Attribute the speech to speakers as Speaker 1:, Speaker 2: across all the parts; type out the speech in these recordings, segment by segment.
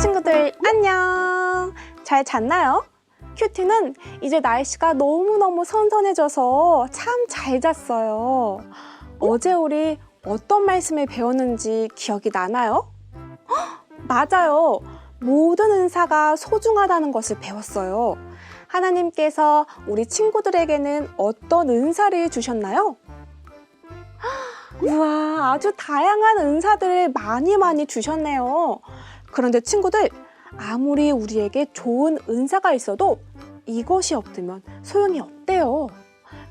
Speaker 1: 친구들 안녕. 잘 잤나요? 큐티는 이제 날씨가 너무너무 선선해져서 참 잘 잤어요. 어제 우리 어떤 말씀을 배웠는지 기억이 나나요? 헉, 맞아요. 모든 은사가 소중하다는 것을 배웠어요. 하나님께서 우리 친구들에게는 어떤 은사를 주셨나요? 헉, 우와, 아주 다양한 은사들을 많이 많이 주셨네요. 그런데 친구들, 아무리 우리에게 좋은 은사가 있어도 이것이 없으면 소용이 없대요.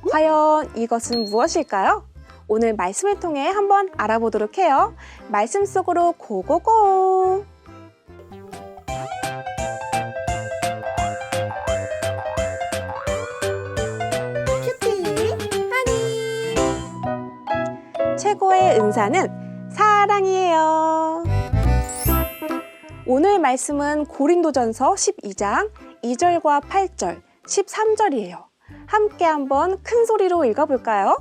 Speaker 1: 과연 이것은 무엇일까요? 오늘 말씀을 통해 한번 알아보도록 해요. 말씀 속으로 고고고! 최고의 은사는 사랑이에요. 오늘 말씀은 고린도전서 12장 2절과 8절, 13절이에요. 함께 한번 큰 소리로 읽어볼까요?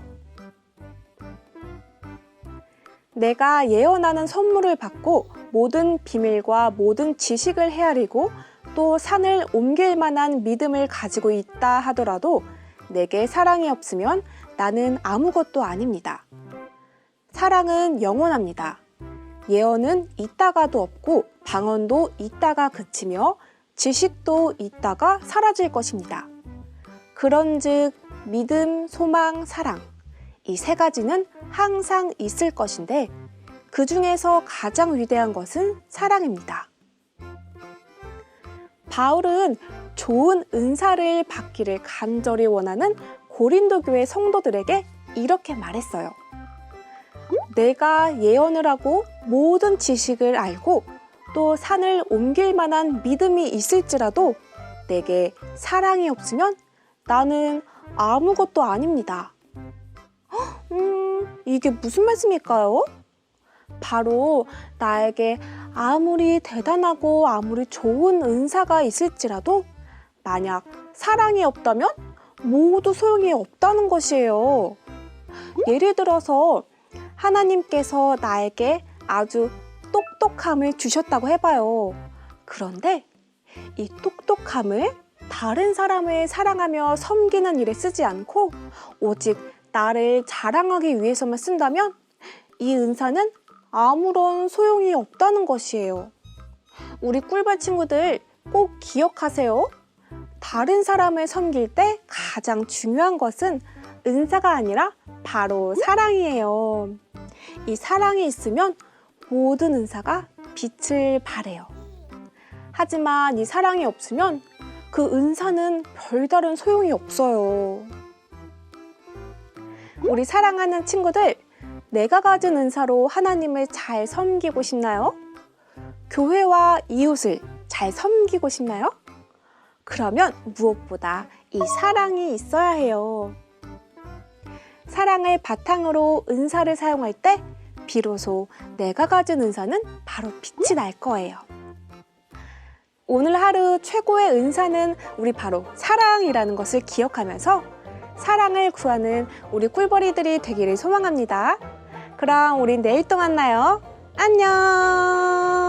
Speaker 1: 내가 예언하는 선물을 받고 모든 비밀과 모든 지식을 헤아리고 또 산을 옮길 만한 믿음을 가지고 있다 하더라도 내게 사랑이 없으면 나는 아무것도 아닙니다. 사랑은 영원합니다. 예언은 있다가도 없고 방언도 있다가 그치며 지식도 있다가 사라질 것입니다. 그런즉 믿음, 소망, 사랑 이 세 가지는 항상 있을 것인데 그 중에서 가장 위대한 것은 사랑입니다. 바울은 좋은 은사를 받기를 간절히 원하는 고린도 교회 성도들에게 이렇게 말했어요. 내가 예언을 하고 모든 지식을 알고 또 산을 옮길 만한 믿음이 있을지라도 내게 사랑이 없으면 나는 아무것도 아닙니다. 헉, 음, 이게 무슨 말씀일까요? 바로 나에게 아무리 대단하고 아무리 좋은 은사가 있을지라도 만약 사랑이 없다면 모두 소용이 없다는 것이에요. 예를 들어서 하나님께서 나에게 아주 똑똑함을 주셨다고 해봐요. 그런데 이 똑똑함을 다른 사람을 사랑하며 섬기는 일에 쓰지 않고 오직 나를 자랑하기 위해서만 쓴다면 이 은사는 아무런 소용이 없다는 것이에요. 우리 꿀벌 친구들 꼭 기억하세요. 다른 사람을 섬길 때 가장 중요한 것은 은사가 아니라 바로 사랑이에요. 이 사랑이 있으면 모든 은사가 빛을 발해요. 하지만 이 사랑이 없으면 그 은사는 별다른 소용이 없어요. 우리 사랑하는 친구들, 내가 가진 은사로 하나님을 잘 섬기고 싶나요? 교회와 이웃을 잘 섬기고 싶나요? 그러면 무엇보다 이 사랑이 있어야 해요. 사랑을 바탕으로 은사를 사용할 때 비로소 내가 가진 은사는 바로 빛이 날 거예요. 오늘 하루 최고의 은사는 우리 바로 사랑이라는 것을 기억하면서 사랑을 구하는 우리 꿀벌이들이 되기를 소망합니다. 그럼 우린 내일 또 만나요. 안녕!